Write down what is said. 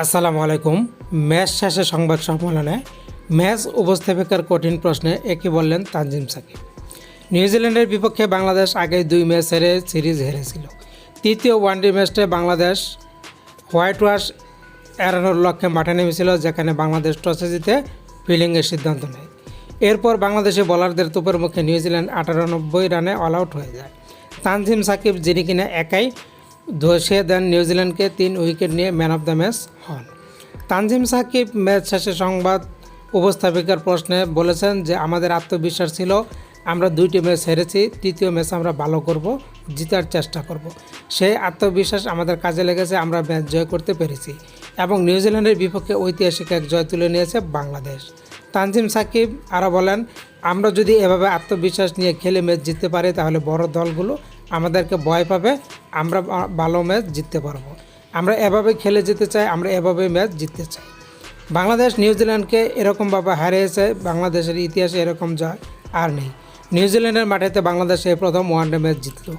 আসসালামু আলাইকুম। ম্যাচ শেষে সংবাদ সম্মেলনে ম্যাচ উপস্থাপিকার কঠিন প্রশ্নে একই বললেন তানজিম সাকিব। নিউজিল্যান্ডের বিপক্ষে বাংলাদেশ আগে দুই ম্যাচ হেরে সিরিজ হেরেছিল। তৃতীয় ওয়ানডে ম্যাচে বাংলাদেশ হোয়াইট ওয়াশ এড়ানোর লক্ষ্যে মাঠে নেমেছিল, যেখানে বাংলাদেশ টসে জিতে ফিল্ডিংয়ের সিদ্ধান্ত নেয়। এরপর বাংলাদেশি বোলারদের তোপের মুখে নিউজিল্যান্ড আটানব্বই রানে অল আউট হয়ে যায়। তানজিম সাকিব, যিনি কিনা একাই ধসিয়ে দেন নিউজিল্যান্ডকে তিন উইকেট নিয়ে ম্যান অফ দ্য ম্যাচ হন। তানজিম সাকিব ম্যাচ শেষে সংবাদ উপস্থাপিকার প্রশ্নে বলেছেন যে, আমাদের আত্মবিশ্বাস ছিল, আমরা দুইটি ম্যাচ হেরেছি, তৃতীয় ম্যাচ আমরা ভালো করব, জিতার চেষ্টা করব। সেই আত্মবিশ্বাস আমাদের কাজে লেগেছে, আমরা ম্যাচ জয় করতে পেরেছি। এবং নিউজিল্যান্ডের বিপক্ষে ঐতিহাসিক এক জয় তুলে নিয়েছে বাংলাদেশ। তানজিম সাকিব আরও বলেন, আমরা যদি এভাবে আত্মবিশ্বাস নিয়ে খেলে ম্যাচ জিততে পারি, তাহলে বড় দলগুলো আমাদেরকে ভয় পাবে আমরা ভালো ম্যাচ জিততে পারব। আমরা এভাবে খেলে যেতে চাই, আমরা এভাবে ম্যাচ জিততে চাই। বাংলাদেশ নিউজিল্যান্ডকে এরকমভাবে হারিয়েছে, বাংলাদেশের ইতিহাসে এরকম যা আর নেই। নিউজিল্যান্ডের মাঠেতে বাংলাদেশে প্রথম ওয়ানডে ম্যাচ জিতল।